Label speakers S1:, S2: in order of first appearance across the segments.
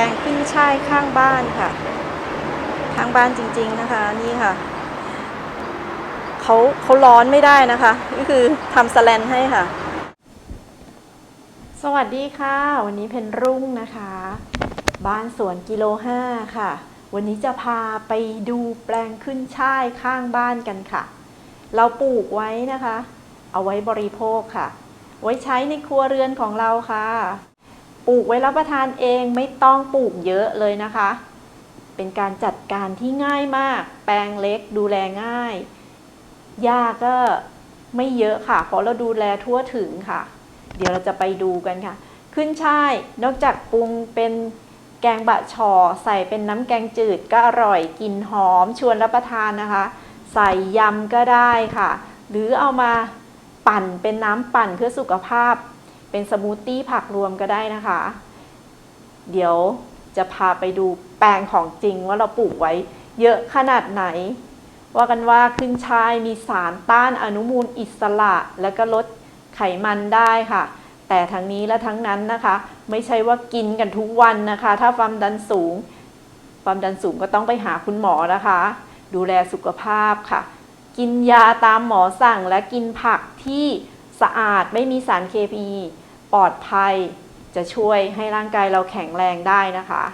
S1: ลงขึ้นช่ายข้างบ้านค่ะ ข้างบ้านจริง ๆนะคะ นี่ค่ะเขาเขาร้อนไม่ได้นะคะ ก็คือทำสแลนให้ค่ะ สวัสดีค่ะ วันนี้เพนรุ่งนะคะ บ้านสวนกิโลห้าค่ะ วันนี้จะพาไปดูแปลงขึ้นช่ายข้างบ้านกันค่ะ เราปลูกไว้นะคะ เอาไว้บริโภคค่ะ ไว้ใช้ในครัวเรือนของเราค่ะ ปลูกไว้รับประทานเองไม่ต้องปลูกเยอะเลยนะคะ เป็นการจัดการที่ง่ายมาก แปลงเล็กดูแลง่ายหญ้าก็ไม่เยอะค่ะ เพราะเราดูแลทั่วถึงค่ะ เดี๋ยวเราจะไปดูกันค่ะ ขึ้นช่ายนอกจากปรุงเป็นแกงบะชอใส่เป็นน้ำแกงจืดก็อร่อยกลิ่นหอมชวนรับประทานนะคะ ใส่ยำก็ได้ค่ะ หรือเอามาปั่นเป็นน้ำปั่นเพื่อสุขภาพ เป็นสมูทตี้ผักรวมก็ได้นะคะ เดี๋ยวจะพาไปดูแปลงของจริงว่าเราปลูกไว้เยอะขนาดไหน ว่ากันว่าขึ้นช่ายมีสารต้านอนุมูลอิสระ แล้วก็ลดไขมันได้ค่ะ แต่ทั้งนี้และทั้งนั้นนะคะ ไม่ใช่ว่ากินกันทุกวันนะคะ ถ้าความดันสูง ความดันสูงก็ต้องไปหาคุณหมอนะคะ ดูแลสุขภาพค่ะ กินยาตามหมอสั่งและกินผักที่สะอาดไม่มีสารเคมี ปลอดภัยจะช่วยให้ร่างกายเราแข็งแรงได้นะคะ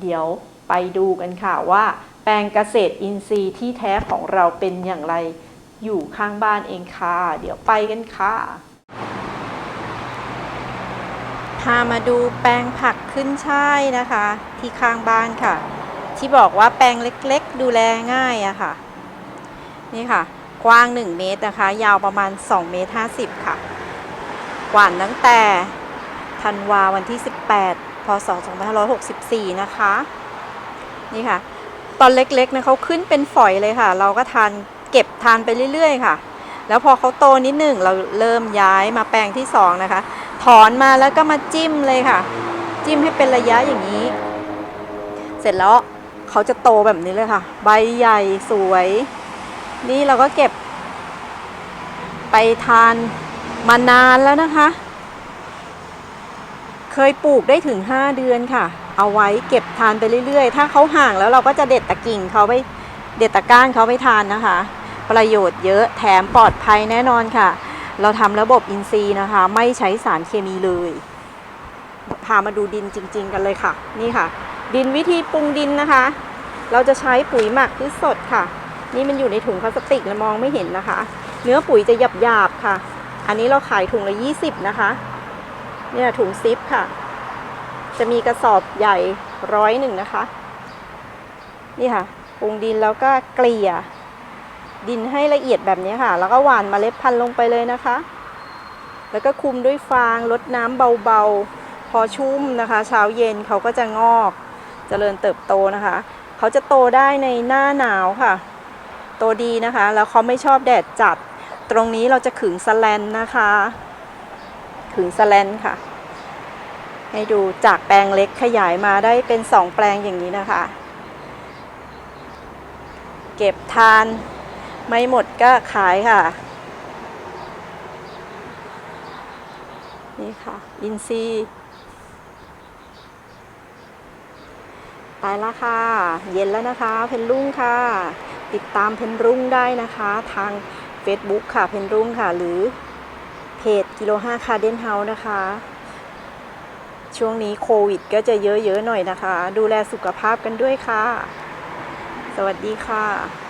S1: เดี๋ยวไปดูกันค่ะว่า แปลงเกษตรอินทรีย์ที่แท้ของเราเป็นอย่างไรอยู่ข้างบ้านเองค่ะ เดี๋ยวไปกันค่ะ พามาดูแปลงผักขึ้นช่ายนะคะ ที่ข้างบ้านค่ะ ที่บอกว่าแปลงเล็กๆ ดูแลง่ายอะค่ะ นี่ค่ะ กว้าง 1 เมตรนะคะ ยาวประมาณ 2 เมตร 50 ค่ะ หวานตั้งแต่ธันวาวันที่ 18 พศ 2564 นะคะ นี่ค่ะ ตอนเล็กๆนะเขาขึ้นเป็นฝอยเลยค่ะ เราก็ทานเก็บทานไปเรื่อยๆ ค่ะ แล้วพอเขาโตนิดหนึ่งเราเริ่มย้ายมาแปลงที่ 2 นะคะ ถอนมาแล้วก็มาจิ้มเลยค่ะ จิ้มให้เป็นระยะอย่างนี้ เสร็จแล้วเขาจะโตแบบนี้เลยค่ะ ใบใหญ่สวย นี่เราก็เก็บไปทาน มานานแล้วนะคะ เคยปลูกได้ถึง 5 เดือนค่ะ เอาไว้เก็บทานไปเรื่อยๆ ถ้าเขาห่างแล้วเราก็จะเด็ดตะกิ่งเขาไปเด็ดตะก้านเขาไปทานนะคะ ประโยชน์เยอะแถมปลอดภัยแน่นอนค่ะ เราทำระบบอินทรีย์นะคะ ไม่ใช้สารเคมีเลย พามาดูดินจริง ๆ กันเลยค่ะ นี่ค่ะ ดินวิธีปรุงดินนะคะ เราจะใช้ปุ๋ยหมักที่สดค่ะ นี่มันอยู่ในถุงพลาสติกแล้วมองไม่เห็นนะคะ เนื้อปุ๋ยจะหยาบๆค่ะ อันนี้เราขายถุงละ20นะคะ เนี่ยถุงซิปค่ะ จะมีกระสอบใหญ่ร้อยหนึ่งนะคะ นี่ค่ะปรุงดินแล้วก็เกลี่ย ดินให้ละเอียดแบบนี้ค่ะ แล้วก็หว่านเมล็ดพันธุ์ลงไปเลยนะคะ แล้วก็คุมด้วยฟางลดน้ำเบาๆ พอชุ่มนะคะ เช้าเย็นเขาก็จะงอกจเจริญเติบโตนะคะ เขาจะโตได้ในหน้าหนาวค่ะ โตดีนะคะ แล้วเขาไม่ชอบแดดจัด ตรงนี้เราจะขึงสแลนนะคะ ขึงสแลนค่ะ ให้ดูจากแปลงเล็กขยายมาได้เป็นสองแปลงอย่างนี้นะคะ เก็บทานไม่หมดก็ขายค่ะ นี่ค่ะ อินซีไปแล้วค่ะ เย็นแล้วนะคะ เพนรุ่งค่ะ ติดตามเพนรุ่งได้นะคะทาง Facebook ค่ะ เพนรุ่งค่ะ หรือเพจกิโลห้าคาเดนเฮานะคะ ช่วงนี้โควิดก็จะเยอะๆหน่อยนะคะ ดูแลสุขภาพกันด้วยค่ะ สวัสดีค่ะ